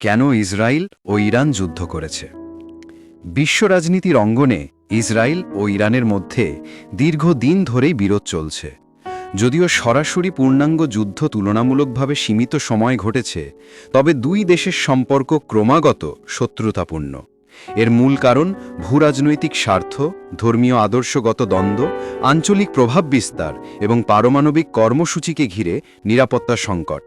কেন ইসরায়েল ও ইরান যুদ্ধ করেছে? বিশ্ব রাজনীতির অঙ্গনে ইসরায়েল ও ইরানের মধ্যে দীর্ঘদিন ধরেই বিরোধ চলছে। যদিও সরাসরি পূর্ণাঙ্গ যুদ্ধ তুলনামূলকভাবে সীমিত সময় ঘটেছে, তবে দুই দেশের সম্পর্ক ক্রমাগত শত্রুতাপূর্ণ। এর মূল কারণ ভূরাজনৈতিক স্বার্থ, ধর্মীয় আদর্শগত দ্বন্দ্ব, আঞ্চলিক প্রভাব বিস্তার এবং পারমাণবিক কর্মসূচিকে ঘিরে নিরাপত্তা সংকট।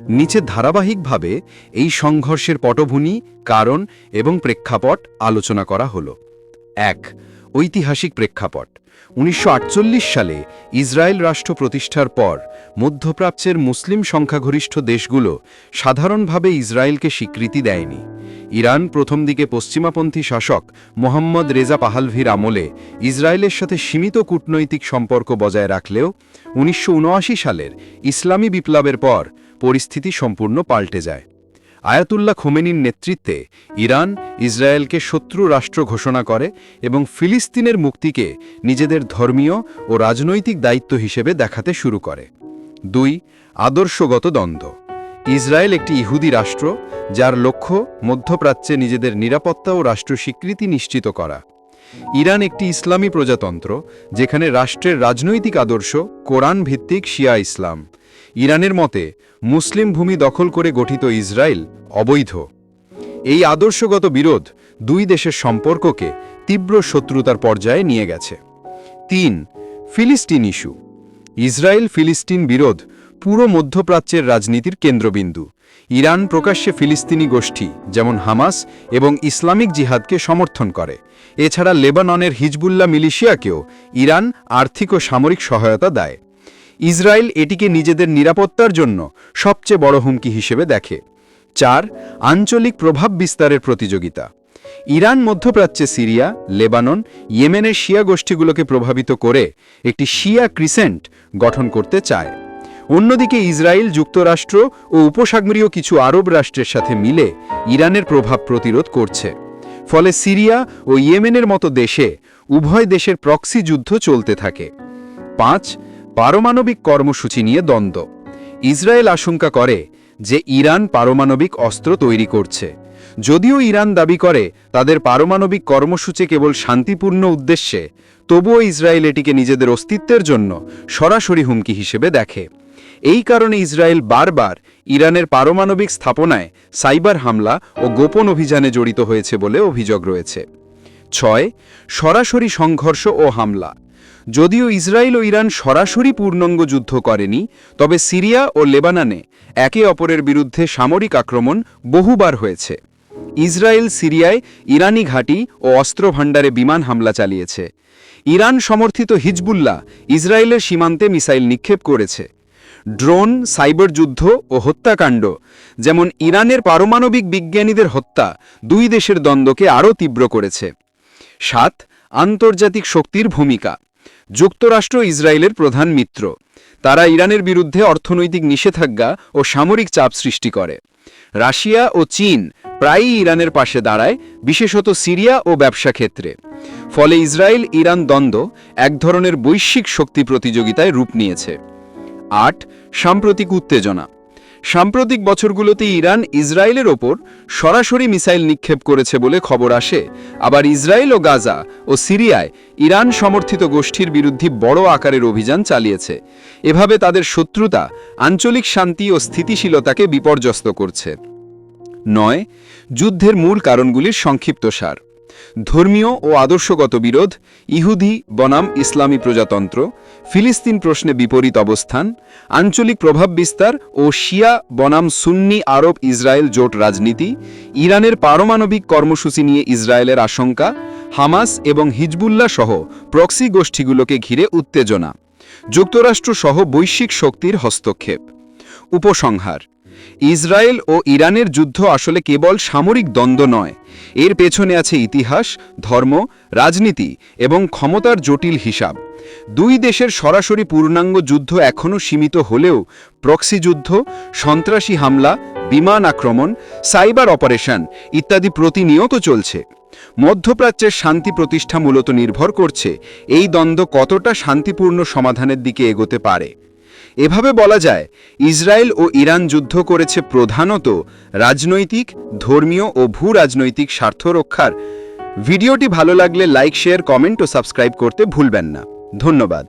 নিচে ধারাবাহিকভাবে এই সংঘর্ষের পটভূমি, কারণ এবং প্রেক্ষাপট আলোচনা করা হল। এক, ঐতিহাসিক প্রেক্ষাপট। উনিশশো আটচল্লিশ সালে ইসরায়েল রাষ্ট্র প্রতিষ্ঠার পর মধ্যপ্রাচ্যের মুসলিম সংখ্যাগরিষ্ঠ দেশগুলো সাধারণভাবে ইসরায়েলকে স্বীকৃতি দেয়নি। ইরান প্রথম দিকে পশ্চিমাপন্থী শাসক মোহাম্মদ রেজা পাহালভির আমলে ইসরায়েলের সাথে সীমিত কূটনৈতিক সম্পর্ক বজায় রাখলেও উনিশশো উনআশি সালের ইসলামী বিপ্লবের পর পরিস্থিতি সম্পূর্ণ পাল্টে যায়। আয়াতুল্লাহ খোমেনির নেতৃত্বে ইরান ইসরায়েলকে শত্রু রাষ্ট্র ঘোষণা করে এবং ফিলিস্তিনের মুক্তিকে নিজেদের ধর্মীয় ও রাজনৈতিক দায়িত্ব হিসেবে দেখাতে শুরু করে। দুই, আদর্শগত দ্বন্দ্ব। ইসরায়েল একটি ইহুদি রাষ্ট্র, যার লক্ষ্য মধ্যপ্রাচ্যে নিজেদের নিরাপত্তা ও রাষ্ট্র স্বীকৃতি নিশ্চিত করা। ইরান একটি ইসলামী প্রজাতন্ত্র, যেখানে রাষ্ট্রের রাজনৈতিক আদর্শ কোরআন ভিত্তিক শিয়া ইসলাম। ইরানের মতে, মুসলিম ভূমি দখল করে গঠিত ইসরায়েল অবৈধ। এই আদর্শগত বিরোধ দুই দেশের সম্পর্ককে তীব্র শত্রুতার পর্যায়ে নিয়ে গেছে। তিন, ফিলিস্তিন ইস্যু। ইসরায়েল ফিলিস্তিন বিরোধ পুরো মধ্যপ্রাচ্যের রাজনীতির কেন্দ্রবিন্দু। ইরান প্রকাশ্যে ফিলিস্তিনি গোষ্ঠী, যেমন হামাস এবং ইসলামিক জিহাদকে সমর্থন করে। এছাড়া লেবাননের হিজবুল্লাহ মিলিশিয়াকেও ইরান আর্থিক ও সামরিক সহায়তা দেয়। ইসরায়েল এটিকে নিজেদের নিরাপত্তার জন্য সবচেয়ে বড় হুমকি হিসেবে দেখে। চার, আঞ্চলিক প্রভাব বিস্তারের প্রতিযোগিতা। ইরান, মধ্যপ্রাচ্যে সিরিয়া, লেবানন, ইয়েমেনের শিয়া গোষ্ঠীগুলোকে প্রভাবিত করে একটি শিয়া ক্রিসেন্ট গঠন করতে চায়। অন্যদিকে ইসরায়েল, যুক্তরাষ্ট্র ও উপসাগরীয় কিছু আরব রাষ্ট্রের সাথে মিলে ইরানের প্রভাব প্রতিরোধ করছে। ফলে সিরিয়া ও ইয়েমেনের মতো দেশে উভয় দেশের প্রক্সি যুদ্ধ চলতে থাকে। পাঁচ পারমাণবিক কর্মসূচি নিয়ে দ্বন্দ্ব। ইসরায়েল আশঙ্কা করে যে ইরান পারমাণবিক অস্ত্র তৈরি করছে। যদিও ইরান দাবি করে তাদের পারমাণবিক কর্মসূচি কেবল শান্তিপূর্ণ উদ্দেশ্যে, তবুও ইসরায়েল এটিকে নিজেদের অস্তিত্বের জন্য সরাসরি হুমকি হিসেবে দেখে। এই কারণে ইসরায়েল বারবার ইরানের পারমাণবিক স্থাপনায় সাইবার হামলা ও গোপন অভিযানে জড়িত হয়েছে বলে অভিযোগ রয়েছে। ছয়, সরাসরি সংঘর্ষ ও হামলা। যদিও ইসরায়েল ও ইরান সরাসরি পূর্ণাঙ্গ যুদ্ধ করেনি, তবে সিরিয়া ও লেবাননে একে অপরের বিরুদ্ধে সামরিক আক্রমণ বহুবার হয়েছে। ইসরায়েল সিরিয়ায় ইরানি ঘাঁটি ও অস্ত্র ভাণ্ডারে বিমান হামলা চালিয়েছে। ইরান সমর্থিত হিজবুল্লাহ ইসরায়েলের সীমান্তে মিসাইল নিক্ষেপ করেছে। ড্রোন সাইবার যুদ্ধ ও হত্যাকাণ্ড, যেমন ইরানের পারমাণবিক বিজ্ঞানীদের হত্যা, দুই দেশের দ্বন্দ্বকে আরও তীব্র করেছে। সাত, আন্তর্জাতিক শক্তির ভূমিকা। যুক্তরাষ্ট্র ইসরায়েলের প্রধান মিত্র। তারা ইরানের বিরুদ্ধে অর্থনৈতিক নিষেধাজ্ঞা ও সামরিক চাপ সৃষ্টি করে। রাশিয়া ও চীন প্রায়ই ইরানের পাশে দাঁড়ায়, বিশেষত সিরিয়া ও ব্যবসা ক্ষেত্রে। ফলে ইসরায়েল ইরান দ্বন্দ্ব এক ধরনের বৈশ্বিক শক্তি প্রতিযোগিতায় রূপ নিয়েছে। আট, সাম্প্রতিক উত্তেজনা। সাম্প্রতিক বছরগুলোতে ইরান ইসরায়েলের ওপর সরাসরি মিসাইল নিক্ষেপ করেছে বলে খবর আসে। আবার ইসরায়েল ও গাজা ও সিরিয়ায় ইরান সমর্থিত গোষ্ঠীর বিরুদ্ধে বড় আকারের অভিযান চালিয়েছে। এভাবে তাদের শত্রুতা, আঞ্চলিক শান্তি ও স্থিতিশীলতাকে বিপর্যস্ত করছে। নয়, যুদ্ধের মূল কারণগুলির সংক্ষিপ্তসার। ধর্মীয় ও আদর্শগত বিরোধ, ইহুদি, বনাম, ইসলামী প্রজাতন্ত্র, ফিলিস্তিন প্রশ্নে বিপরীত অবস্থান, আঞ্চলিক প্রভাব বিস্তার ও শিয়া, বনাম, সুন্নি, আরব, ইসরায়েল জোট রাজনীতি, ইরানের পারমাণবিক কর্মসূচি নিয়ে ইসরায়েলের আশঙ্কা, হামাস এবং হিজবুল্লাহ সহ প্রক্সি গোষ্ঠীগুলোকে ঘিরে উত্তেজনা। যুক্তরাষ্ট্র সহ বৈশ্বিক শক্তির হস্তক্ষেপ। উপসংহার ইসরায়েল ও ইরানের যুদ্ধ আসলে কেবল সামরিক দ্বন্দ্ব নয়। এর পেছনে আছে ইতিহাস, ধর্ম, রাজনীতি এবং ক্ষমতার জটিল হিসাব। দুই দেশের সরাসরি পূর্ণাঙ্গ যুদ্ধ এখনও সীমিত হলেও প্রক্সি যুদ্ধ, সন্ত্রাসী হামলা, বিমান আক্রমণ, সাইবার অপারেশন ইত্যাদি প্রতিনিয়ত চলছে। মধ্যপ্রাচ্যের শান্তি প্রতিষ্ঠা মূলত নির্ভর করছে এই দ্বন্দ্ব কতটা শান্তিপূর্ণ সমাধানের দিকে এগোতে পারে। এভাবে বলা যায়, ইসরায়েল ও ইরান যুদ্ধ করেছে প্রধানত রাজনৈতিক, ধর্মীয় ও ভূ রাজনৈতিক স্বার্থ রক্ষার। ভিডিওটি ভালো লাগলে লাইক, শেয়ার, কমেন্ট ও সাবস্ক্রাইব করতে ভুলবেন না। ধন্যবাদ।